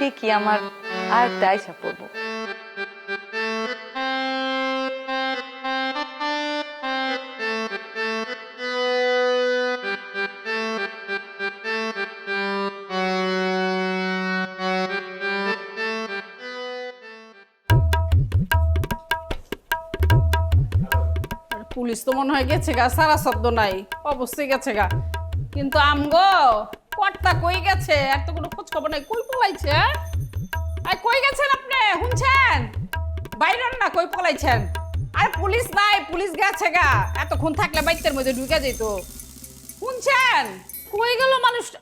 দেখি আমার আয়ত্তে আইসা পড়ব। পুলিশ তো মনে হয় গেছে গা, সারা শব্দ নাই। অবশ্যই গেছে গা। কিন্তু আমগো, কর্তা কই গেছে? আর তো খবর নাই। কই পলাইছে হ্যাঁ? আর কই গেছেন আপনি? শুনছেন? বাইরেন না কই পলাইছেন? আর পুলিশ নাই পুলিশ গেছে গা। এতক্ষণ থাকলে বাইতের মধ্যে ঢুকে যেত। শুনছেন? কই গেল মানুষটা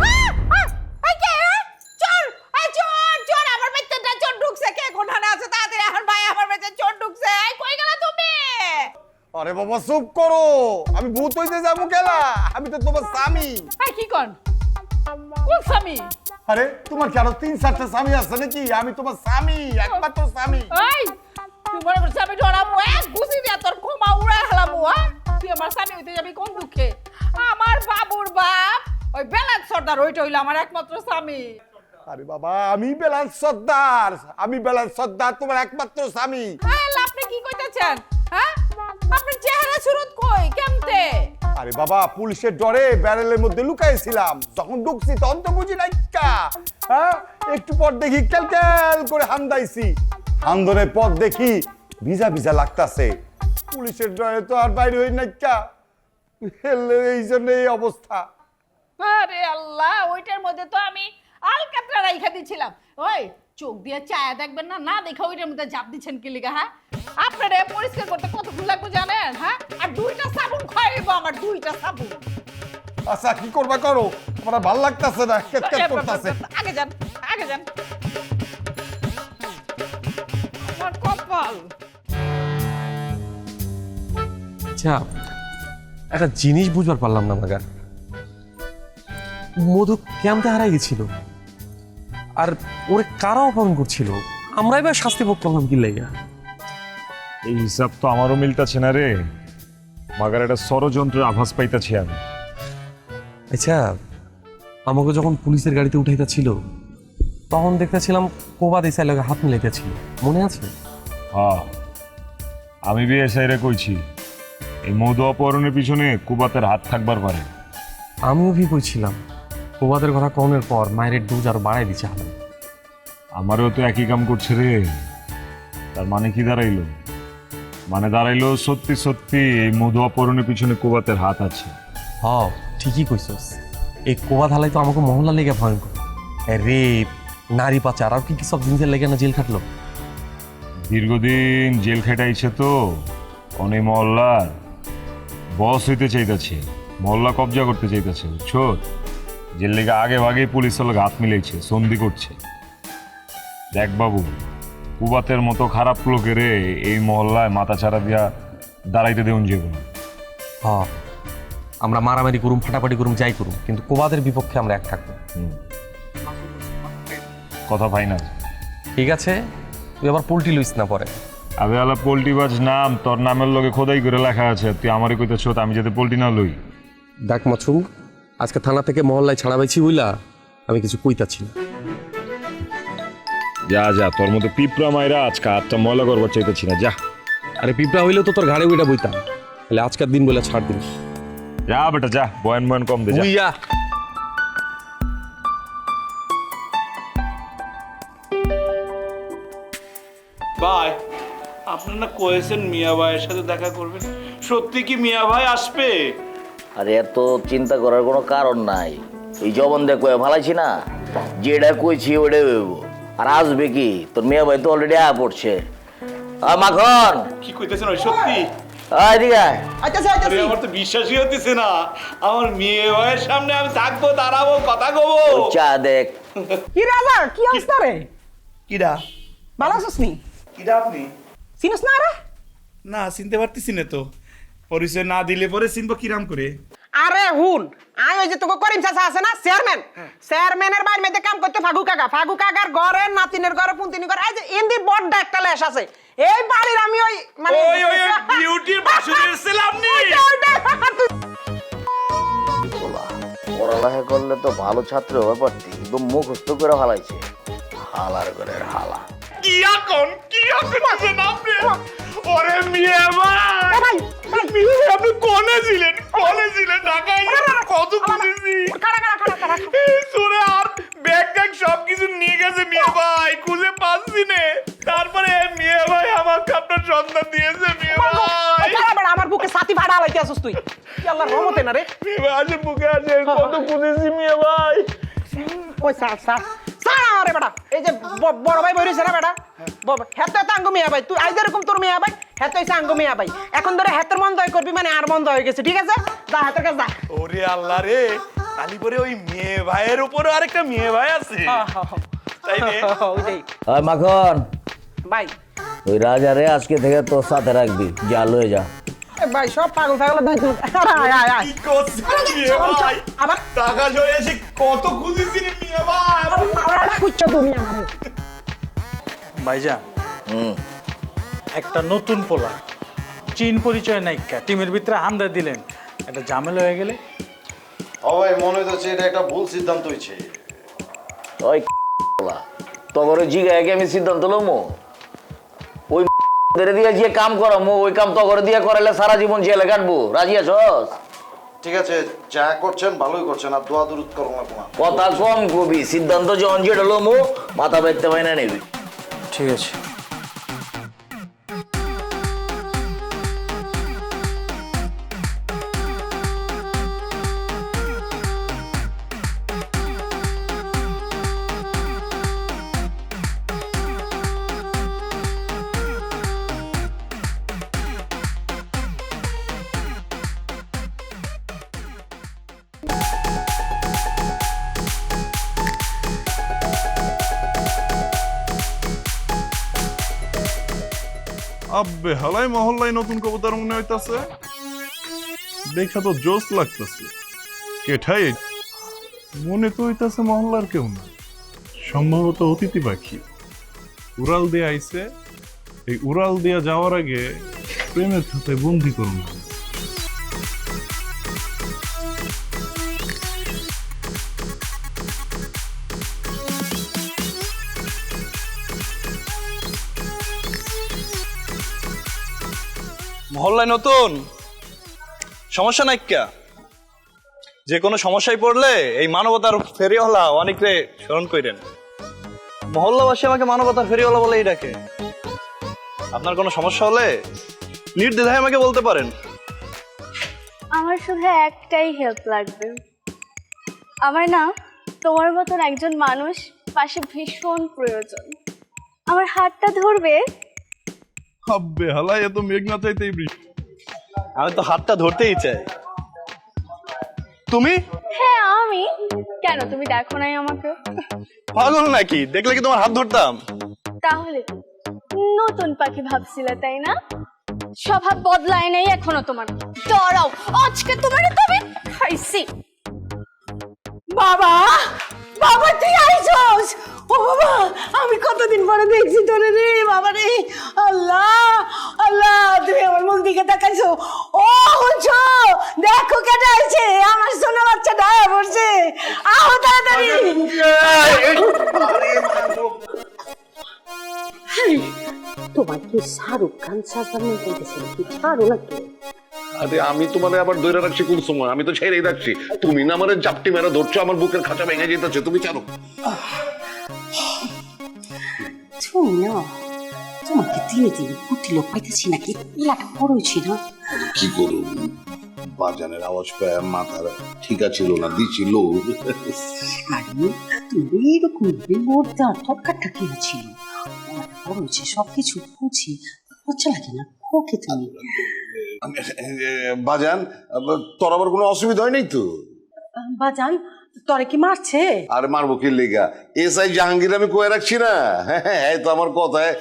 হ্যাঁ? আরে বাবা চুপ করো। আমি ভূত হইতে যাব কেলা। আমি তো তোমার স্বামী। কি কন? কোন স্বামী? আরে তোমার কি আরও তিন চারটা স্বামী আছে নাকি আমি তোমার স্বামী একমাত্র স্বামী এই, তুই মনে করছিস আমি ডরাবো? এক ঘুষি দিয়া তোর উড়ায় হালামু, হ্যাঁ? তুই আমার স্বামী হইতে যাবি কোন দুঃখে? আমার বাবুর বাপ ওই বেলাত সর্দার ওইটা হইল আমার একমাত্র স্বামী আরে বাবা আমি বেলাল সর্দার আমি বেলাল সর্দার তোমার একমাত্র স্বামী আল্লাহ, আপনি কি কইতেছেন হ্যাঁ আপনার চেহারা সুরত কই কেমতে আরে বাবা, পুলিশের ডরে ব্যারেলের মধ্যে লুকাইছিলাম। যখন ঢুকছি, তখন তো বুঝি নাই হ্যাঁ? একটু পর দেখি ক্যাল ক্যাল করে হান্দাইছি হান্দনের পর দেখি ভিজা ভিজা লাগতাছে। পুলিশের ডরে তো আর বাইরে হই নাই কা। হেলে এই জন্য এই অবস্থা। আরে আল্লাহ, ওইটার মধ্যে তো আমি আলকাতরা রাইখা দিছিলাম। ওই, চোখ দিয়ে চায়া দেখবেন না? না দেখা ওইটার মধ্যে জাপ দিচ্ছেন কি লিগা হ্যাঁ? আপনারা পরিষ্কার করতে কতক্ষণ লাগবে জানেন হ্যাঁ? আর দুইটা সাবুন খাইব আমার দুইটা সাবুন। আচ্ছা কি করবা করো? আমার ভালো লাগতাছে না কেট কেট করতেছে। আগে যান আগে যান। আমার কপাল। আচ্ছা একটা জিনিস বুঝবার পারলাম না মাগার মধু ক্যাম্পে হারাই গেছিল? আর ওরে কারা অপহরণ করছিল? আমরাই বা শাস্তি ভোগ করলাম কি লাইয়া এই হিসাব তো আমারও মিলতাছে না রে। মাগার একটা ষড়যন্ত্রের আভাস পাইতাছি আমি। আচ্ছা আমাকে যখন পুলিশের গাড়িতে উঠাইতেছিল তখন দেখতেছিলাম কোবা দেশাই লগে হাত মিলাইতেছিল। মনে আছে? হ্যাঁ আমি বিএসআই রে কইছি এই মধু অপহরণের পিছনে কুবাতের হাত থাকবার পারে। আমিও ভি কইছিলাম কোবাদের কথা কনের পর মায়ের ডোজ আর বাড়াই দিচ্ছে হালাম আমারও তো একই কাম করছে রে। তার মানে কি দাঁড়াইলো? মানে দাঁড়াইলো সত্যি সত্যি এই মধু অপহরণের পিছনে কুবাতের হাত আছে। হ ঠিকই কইছস। এই কোবা ধালাই তো আমাকে মহল্লা লেগে ভয়ঙ্কর। রেপ নারী পাচার আর কি কি সব জিনিসের লেগে না জেল খাটলো? দীর্ঘদিন জেল খেটাইছে তো অনেক মহল্লার। বস হইতে চাইতেছে মহল্লা কবজা করতে চাইতেছে বুঝছ? জেল লেগে আগে ভাগে পুলিশ লোক হাত মিলেছে সন্ধি করছে। দেখ বাবু কুবাতের মতো খারাপ লোকের এই মহল্লায় মাথা ছাড়া দিয়া দাঁড়াইতে দেউন যাব না হ আমরা মারামারি করুম ফাটাফাটি করুম যাই করুম কিন্তু কোবাদের বিপক্ষে আমরা এক থাকব। কথা ফাইনাল। ঠিক আছে তুই আবার পোল্ট্রি লইস না পরে। আবে আলা পোল্ট্রি বাজ নাম তোর নামের লগে খোদাই করে লেখা আছে তুই আমারই কইতেছ আমি যাতে পোল্ট্রি না লই। দেখ মাছুম আজকে থানা থেকে মহল্লায় ছাড়া পাইছি বুঝলা আমি কিছু কইতাছি না। যা যা তোর মতো পিঁপড়া মাইরা আজকে হাতটা ময়লা করবার চাইতেছি না যা। আরে পিঁপড়া হইলেও তো তোর ঘাড়ে উইটা বইতাম। তাহলে আজকের দিন বলে ছাড় দিন যা বেটা যা বয়ান বয়ান কম দে যা। ভাই আপনার না কয়েছেন মিয়া ভাইয়ের সাথে দেখা করবেন? সত্যি কি মিয়া ভাই আসবে? আরে এত চিন্তা করার কোনো কারণ নাই। এই জবন দেখ ভালাইছি না? যেটা কইছি ওটাই হইব। আর আসবে কি? তোর মেয়ে ভাই তো অলরেডি আয়া পড়ছে। মাখন! কি কইতেছেন ওই সত্যি? এদিকে আমার তো বিশ্বাসই হতেছে না। আমার মেয়ে ভাইয়ের সামনে আমি থাকব দাঁড়াবো কথা কবো। চা দেখ। কি রাজা কি অবস্থা রে? কিডা? ভালো আছিস নি? কিডা আপনি? চিনিস না রে? না চিনতে পারতেছি না তো। পরিচয় না দিলে পরে চিনবো কিরাম করে। আরে হুন আই ওই যে তোকে করিম চাচা আছে না চেয়ারম্যান? চেয়ারম্যানের বাইরে মেয়েদের কাম করতে ফাগু কাকা ফাগু কাকার ঘরে নাতিনের ঘরে পুন্তিনি ঘরে এই যে ইন্দির বড় একটা লেশ আছে। এই বাড়ির আমি ওই মানে ওই ওই বিউটির বাসুরের ছিলাম নি। পড়ালেখা করলে তো ভালো ছাত্র হয়ে পারতি কিন্তু মুখস্থ করে হালাইছে হালার করে হালা। কি এখন কি এখন আপনি ওরে মিয়া ভাই! মিয়া আপনি কোনে ছিলেন? কোনে ছিলেন? ঢাকায় কত খুঁজেছি। শুনে আর ব্যাগ ট্যাগ সব কিছু নিয়ে গেছে মিয়া ভাই খুঁজে পাচ্ছি নে। তারপরে মিয়া ভাই আমাকে আপনার সন্ধান দিয়েছে মিয়া ভাই। আমার বুকে সাথী ভাড়া লাইতে আসছিস তুই। আল্লাহর রহমতে না রে? মিয়া ভাই আছে বুকে আছে কত খুঁজেছি মিয়া ভাই। ওই সার সার সার বেটা। এই যে বড় ভাই বইরিছে না বেটা? হেতে তো আঙ্গু মিয়া ভাই। তুই আইজ এরকম তোর মিয়া ভাই হেতে মিয়া ভাই। এখন ধরে হেতের মন দয় করবি মানে আর মন দয় হয়ে গেছে ঠিক আছে? যা হেতের কাছে যা। ওরে আল্লাহ রে তালি পরে ওই মেয়ে ভাইয়ের উপরে আরেকটা মেয়ে ভাই আছে। তাই রে ওইটাই মাখন। ভাই। ওই রাজারে আজকে থেকে তোর সাথে রাখবি। যা লয়ে যা। ভাই সব পাগল পাগল দায়িত্ব আয় আয় আয়। কি করছিস মেয়ে ভাই? আবার টাকা জয়ে এসে কত খুঁজেছি রে ভাই? কুচ্ছ তুমি আমার। ভাইজান। হুম। একটা নতুন পোলা। চীন পরিচয় নাইকা টিমের ভিতরে হামদা দিলেন। একটা ঝামেলা হয়ে গেলে? সবাই মনে হচ্ছে এটা একটা ভুল সিদ্ধান্ত হয়েছে ওই তগরে কি আমি সিদ্ধান্ত লমো? ধরে দিয়ে যে কাম করো মো ওই কাম তো করে দিয়ে করালে সারা জীবন জেলে কাটবো। রাজি আছস ঠিক আছে যা করছেন ভালোই করছেন আর দোয়া দূরত করুন না তোমার। কথা কম কবি সিদ্ধান্ত যখন যেটা মু মাথা বেঁধতে পাই না নেবি। ঠিক আছে। আব্বে হালাই মহল্লায় নতুন কবুতর মনে হইতাছে। দেখা তো জোস লাগতেছে। কেঠাই, মনে তো হইতাছে মহল্লার কেউ না সম্ভবত অতিথি পাখি। উড়াল দিয়ে আইছে। এই উড়াল দিয়া যাওয়ার আগে প্রেমের সাথে বন্দি করুন মহল্লায় নতুন? সমস্যা নাই ক্যা যে কোনো সমস্যায় পড়লে এই মানবতার ফেরিওয়ালা অনেকরে স্মরণ করেন মহল্লাবাসী আমাকে মানবতার ফেরিওয়ালা বলেই ডাকে। আপনার কোনো সমস্যা হলে নির্দ্বিধায় আমাকে বলতে পারেন। আমার শুধু একটাই হেল্প লাগবে। আমার না তোমার মতন একজন মানুষ পাশে ভীষণ প্রয়োজন। আমার হাতটা ধরবে। আব্বে হালাই এত মেঘ না চাইতেই বৃষ্টি। আমি তো হাতটা ধরতেই চাই। তুমি? হ্যাঁ আমি। কেন তুমি দেখো নাই আমাকে? পাগল নাকি? দেখলে কি তোমার হাত ধরতাম? তাহলে নতুন পাখি ভাবছিলে তাই না? স্বভাব বদলায় নাই এখনও তোমার। ডরাও আজকে তোমার তবে খাইছি। বাবা বাবা তুই আইছস ও বাবা আমি কতদিন পরে দেখছি তোরে রে বাবা রে। আল্লাহ আল্লাহ তুমি আমার মুখ দিকে তাকাইছো। ও হুনছো দেখো কেটে আইছে আমার সোনা বাচ্চা ডায়া পড়ছে। আহ তাড়াতাড়ি। তোমার কি শাহরুখ খান সাজানো করতেছে কি? ছাড়ো নাকি? আরে আমি তোমার আবার দৈরা রাখছি কোন সময়? আমি তো ছেড়েই রাখছি। তুমি না আমার জাপটি মেরা ধরছো আমার বুকের খাঁচা ভেঙে যেতেছে। তুমি তুমি না তোমাকে দিনে দিনে কুটি লোক পাইতেছি নাকি? এলাকা বড় হয়েছি না কি করুন? বাজানের আওয়াজ পায় মাথার ঠিক ছিল না দিছিল। আরে তুমি এরকম কি ছিল? বড় হয়েছে সবকিছু বুঝি। লজ্জা লাগে না? খোকে তুমি। বাজান তোর আবার কোনো অসুবিধা হয় নাই তো? বাজান তরে কি মারছে? আরে মারবো কি লেগা? এস আই জাহাঙ্গীর আমি কয়ে রাখছি না। হ্যাঁ হ্যাঁ তো আমার কথায়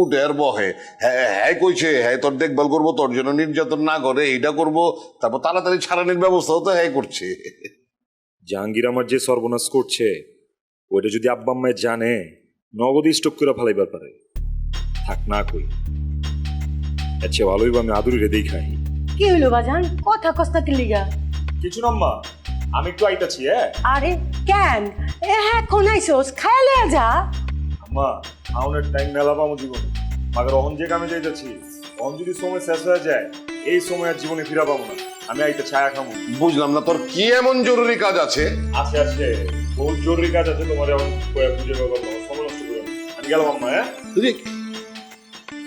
উঠে আর বহে। হ্যাঁ হ্যাঁ কইছে হ্যাঁ তোর দেখভাল করব তোর জন্য নির্যাতন না করে এইটা করব তারপর তাড়াতাড়ি ছাড়ানোর ব্যবস্থাও তো হ্যাঁ করছে। জাহাঙ্গীর আমার যে সর্বনাশ করছে ওইটা যদি আব্বা আম্মায় জানে নগদ স্টক করে ফেলাইবার পারে। থাক না কই। আচ্ছা ভালোই বা আমি আদুরি রে দেখাই। কি হইল বাজান? কথা কস্তা কি লিগা? কিছু নাম্মা আমি একটু আইতাছি হ্যাঁ? আরে কেন? এ হ্যাঁ কোন আইসোস খাইলে যা। আম্মা আউনের টাইম মেলা পাবো জীবনে। মাগর অহন যে কামে যাইতাছি অহন যদি সময় শেষ হয়ে যায় এই সময় আর জীবনে ফিরা পাবো না। আমি আইতে ছায়া খামো। বুঝলাম না তোর কি এমন জরুরি কাজ আছে? আছে আছে। বহুত জরুরি কাজ আছে তোমার এখন কয়ে বুঝে পাবো সময় নষ্ট করে আমি গেলাম আম্মা হ্যাঁ?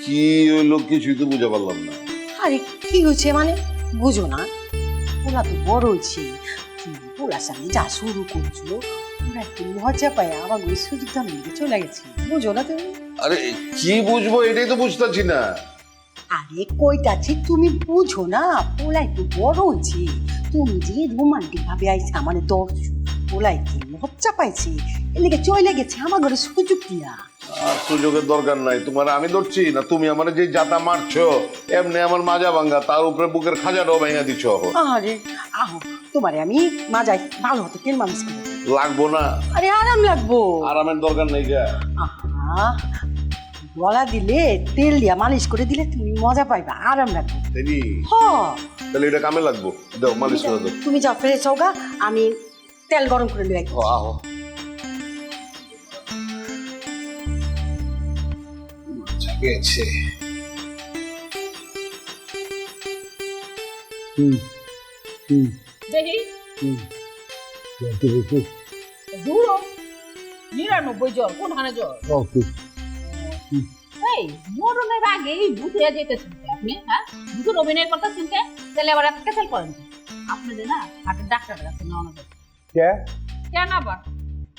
কি হইল কিছুই তো বুঝে পারলাম না। আরে কি হয়েছে মানে? বুঝো না ওরা তো বড় হয়েছে। যা শুরু করছ ওরা একটু মজা পায় আবার ওই সুযোগটা নিতে চলে গেছে বুঝো না তুমি আরে কি বুঝব? এটাই তো বুঝতেছি না। আরে কইতাছি তুমি বুঝো না? পোলাই তো বড় হয়েছে তুমি যে রোমান্টিক ভাবে আইছে আমার দর্শক পোলাই কি লজ্জা পাইছে? এদিকে চলে গেছে আমার ঘরে সুযোগ দিয়া। আর সুযোগের দরকার নাই। তোমার আমি ধরছি না তুমি আমার যে জাতা মারছো এমনি আমার মাজা ভাঙ্গা তার উপরে বুকের খাজাটাও ভেঙে দিচ্ছ আরে আহো তোমারে আমি মাজাই ভালো হতো তেল মানুষ লাগবো না। আরে আরাম লাগবো। আরামের দরকার নেই গা। আহা গলা দিলে তেল দিয়া মালিশ করে দিলে তুমি মজা পাইবা আরাম লাগবে। হ। তাহলে এটা কামে লাগবো। দাও মালিশ করে দাও। তুমি যা ফ্রেশ হও গা, আমি তেল গরম করে নিয়ে ও, আহো। গেছে দেখি। নিরানব্বই জ্বর কোন হানে জ্বর এই মরণের আগে এই ভূত হয়ে যেতেছেন কে আপনি হ্যাঁ? ভূতের অভিনয় করতেছেন কে তাহলে আবার এত কেসাল করেন? আপনাদের না হার্টের কাছে নেওয়া যাবে কেন আবার?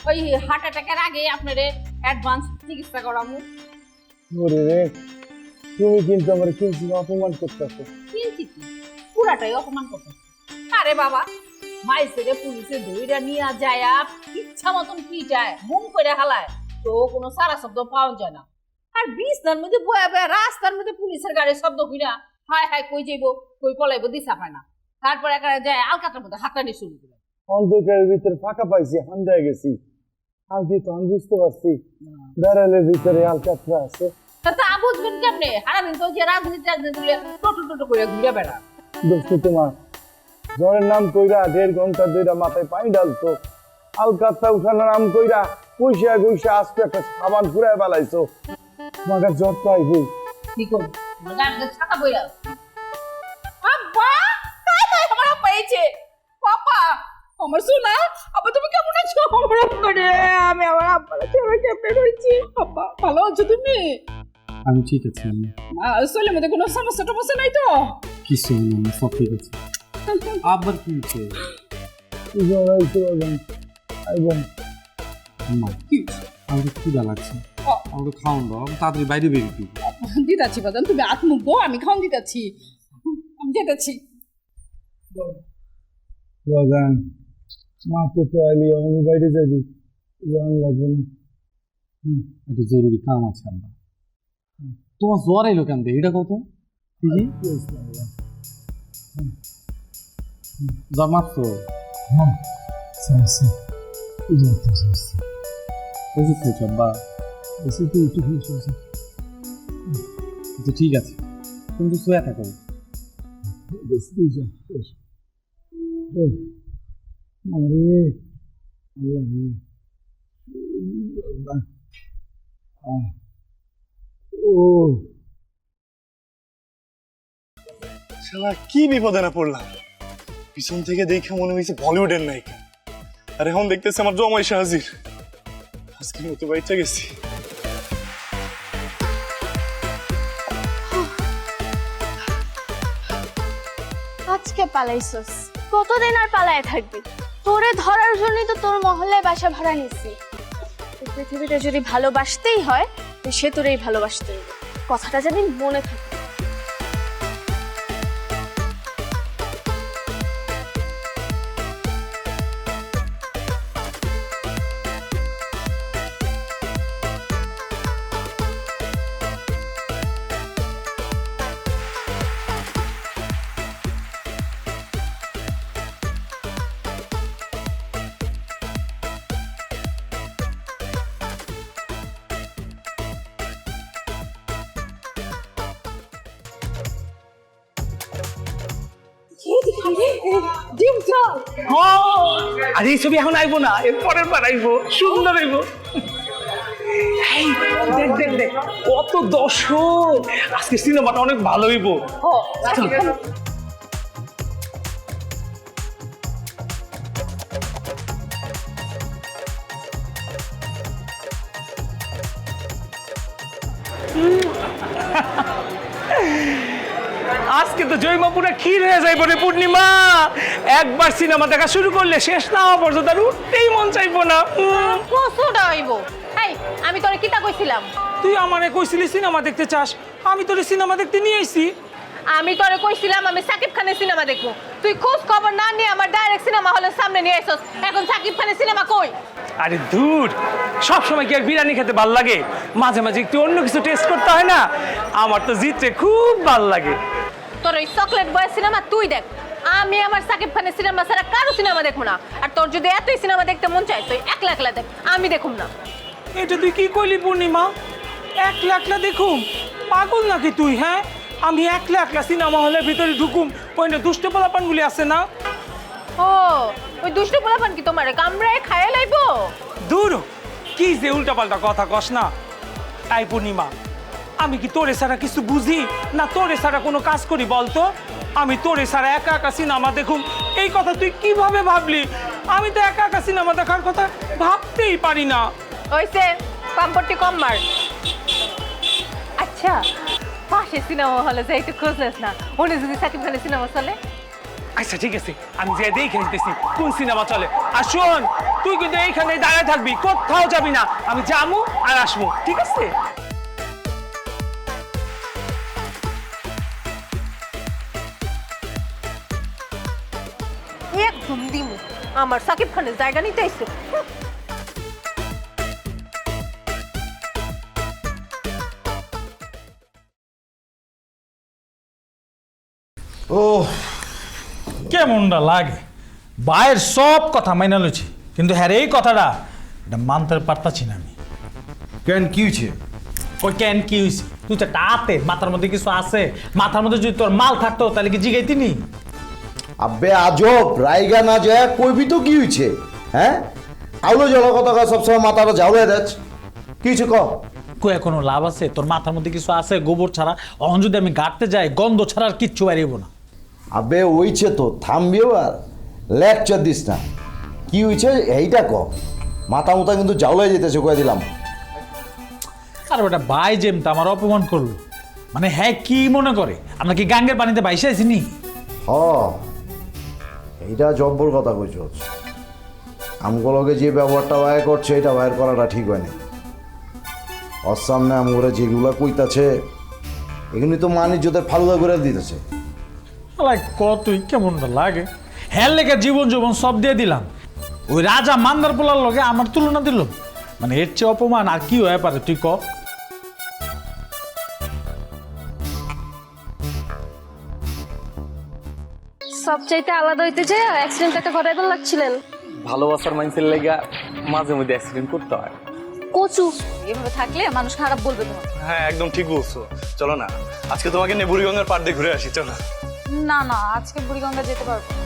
ওই হার্ট অ্যাটাকের আগে আপনারে অ্যাডভান্স চিকিৎসা করামু তুমি কিন্তু আমার কিঞ্চিত অপমান করতেছো। পুরাটাই অপমান করতেছে। আরে বাবা মাইসেরে পুলিশে ধইরা নিয়ে যায় ইচ্ছা মতন পিটায় মুম করে হালায়। তো কোনো সারা শব্দ পাওয়া যায় না। আর বিছনার মধ্যে বয়া বয়া রাস্তার মধ্যে পুলিশের গাড়ির শব্দ হইনা হায় হায় কই যাইব কই পলাইব দিশা পায় না। তারপর একা যায় আলকাটার মধ্যে হাঁটানি শুরু করে। অন্ধকারের ভিতরে ফাঁকা পাইছি হান্দায় গেছি। আগে তো আমি বুঝতে পারছি ব্যারেলের ভিতরে আলকাতরা আছে। তা বুঝবেন কেমনে? হারাবেন তো যে রাজনীতি রাজনীতি টোটো টোটো করে ঘুরে বেড়া দোস্ত তোমার জ্বরের নাম কইরা দেড় ঘণ্টা দুইটা মাথায় পানি ডালতো আলকাতরা উঠানোর নাম কইরা পয়সা গইসা আস্তে একটা সাবান ফুরায় বেলাইছো তোমাকে জ্বর তো আইবই কি গাড়িতে ছাতা বইরা আব্বা আমার এইছে পাপা আমার সোনা আব্বা তুমি কেমন আছো? আমার আমি আমার আব্বারে ছেড়ে কেমনে রয়েছি আব্বা ভালো আছো তুমি? আমি ঠিক আছি। আমি শরীরের মধ্যে কোনো সমস্যা টমস্যা নাই তো? কিছু না সব ঠিক আছে। আবার কি হচ্ছে? আইবন মা আমাকে ক্ষুদা লাগছে। আমাকে খাওয়ান দাও আমি তাড়াতাড়ি বাইরে বেরিয়ে দিই দিতাছি বাদাম তুমি হাত মুখ দো আমি খাওন দিতাছি। আমি যেতেছি। বাজান মা তো তো আইলি আমি বাইরে যাবি। জান লাগবে না। একটা জরুরি কাম আছে আব্বা তোমার জ্বর এলো কেন এটা কত মাত্র হ্যাঁ সাসি যাতে সাসি ওষুধ খেয়েছো আব্বা? এসে তো একটু খুশি ঠিক আছে। তুমি তো শুয়ে থাকো। আরে আল্লাহ আহ শালা, কি বিপদে না পড়লাম? পিছন থেকে দেখে মনে হয়েছে বলিউডের নায়িকা। আর এখন আমার জমাই হাজির আজকের মতো গেছি। আজকে পালাইছস। কতদিন আর পালায় থাকবি? তোরে ধরার জন্যই তো তোর মহল্লায় বাসা ভাড়া নিছি। এই পৃথিবীতে যদি ভালোবাসতেই হয় সে তোরেই ভালোবাসতে কথাটা জানি মনে থাকে। আর এই ছবি এখন আইবো না এর পরের বার আইবো সুন্দর আইবো। এই, দেখ দেখ দেখ কত দর্শক। আজকে সিনেমাটা অনেক ভালো হইবো। চল। আজকে তো জয়মাপুরা ক্ষীর হয়ে যায় রে পূর্ণিমা। একবার সিনেমা দেখা শুরু করলে শেষ না হওয়া পর্যন্ত আর উঠতেই মন চাইব না। কসুটা হইব। এই আমি তোরে কিতা কইছিলাম? তুই আমারে কইছিলি সিনেমা দেখতে চাস আমি তোরে সিনেমা দেখতে নিয়ে আইছি। আমি তোরে কইছিলাম আমি সাকিব খানের সিনেমা দেখব। তুই খোঁজ খবর না নিয়ে আমার ডাইরেক্ট সিনেমা হলের সামনে নিয়ে আইছস। এখন সাকিব খানের সিনেমা কই? আরে দূর সব সময় কি আর বিরিয়ানি খেতে ভালো লাগে? মাঝে মাঝে একটু অন্য কিছু টেস্ট করতে হয় না? আমার তো জিততে খুব ভালো লাগে। তোর ওই চকলেট বয়ের সিনেমা তুই দেখ। আমি আমার সাকিব খানের সিনেমা ছাড়া কারও সিনেমা দেখব না। আর তোর যদি এতই সিনেমা দেখতে মন চায় তুই একলা একলা দেখ। আমি দেখুম না। এটা তুই কি কইলি পূর্ণিমা? একলা একলা দেখুম? পাগল নাকি তুই হ্যাঁ? আমি একলা একলা সিনেমা হলের ভিতরে ঢুকুম। ওই না দুষ্ট পোলাপানগুলি আছে না? ও ওই দুষ্ট পোলাপান কি তোমার? কামড়ায় খায় লাইবো? দূর! কি যে উল্টাপাল্টা কথা কস না। তাই পূর্ণিমা আমি কি তোরে ছাড়া কিছু বুঝি? না তোরে ছাড়া কোনো কাজ করি বলতো? আমি তোরে ছাড়া একা একা সিনেমা দেখুম। এই কথা তুই কীভাবে ভাবলি? আমি তো একা একা সিনেমা দেখার কথা ভাবতেই পারি না। ওইসে কম্পটি কম মার। আচ্ছা পাশে সিনেমা হলে যাই একটু খোঁজ নিস না উনি যদি সাকিব খানের সিনেমা চলে? আচ্ছা ঠিক আছে আমি যে দেখে নিতেছি কোন সিনেমা চলে? আর শোন তুই কিন্তু এইখানে দাঁড়ায় থাকবি কোথাও যাবি না। আমি যাব আর আসব ঠিক আছে? আমার সাকিব খানের জায়গা নিতে আইছে ও। কেমনটা লাগে? বায়ের সব কথা মাইনা লইছি। কিন্তু হ্যাঁ এই কথাটা এটা মানতে পারতাছি না আমি। কেন কি হয়েছে ওই কেন কি হয়েছে তুই তো একটা আতে মাথার মধ্যে কিছু আছে। মাথার মধ্যে যদি তোর মাল থাকতো তাহলে কি জিগাইতি আবে আজব রাইগা না যায় কইবি তো কি হয়েছে হ্যাঁ? আউলো জল কথা কয় সবসময় মাথাটা ঝাউলে যাচ্ছে কি হয়েছে ক? কয়ে কোনো লাভ আছে? তোর মাথার মধ্যে কিছু আছে? গোবর ছাড়া? অহন যদি আমি গাঁটতে যাই গন্ধ ছাড়া আর কিচ্ছু বাড়িব না। আবে ওইছে তো থামবিও আর লেকচার দিস না। কি হয়েছে এইটা ক। মাথা মুথা কিন্তু জাউলাই যেতেছে কয়ে দিলাম। আর ওটা বাই জেম তো আমার অপমান করল। মানে হ্যাঁ কি মনে করে? আমরা কি গাঙ্গের পানিতে বাইসে আছি নি? হ। এইটা জব্বর কথা কইছ আমগুলোকে যে ব্যবহারটা বাইর করছে, এটা বাইর করাটা ঠিক হয়নি। ওর সামনে আমগুলো যেগুলো কইতাছে, এগুলি তো মানিজ্যদের ফালুদা করে দিতেছে। কতই কেমনটা লাগে। হ্যাঁ লেখা জীবন জীবন সব দিয়ে দিলাম। ওই রাজা মান্দার পোলার লগে আমার তুলনা দিল। মানে এর চেয়ে অপমান আর কি হয়ে পারে, তুই ক? সব চাইতে আলাদা হইতে যে অ্যাক্সিডেন্ট একটা ঘটাইবার লাগছিলেন। ভালোবাসার মাইন্সের লেগা মাঝে মধ্যে অ্যাক্সিডেন্ট করতে হয়। কচু। এভাবে থাকলে মানুষ খারাপ বলবে তোমার হ্যাঁ একদম ঠিক বলছো। চলো না আজকে তোমাকে নিয়ে বুড়িগঙ্গার পাড় দিয়ে ঘুরে আসি চলো। না না আজকে বুড়িগঙ্গা যেতে পারব না।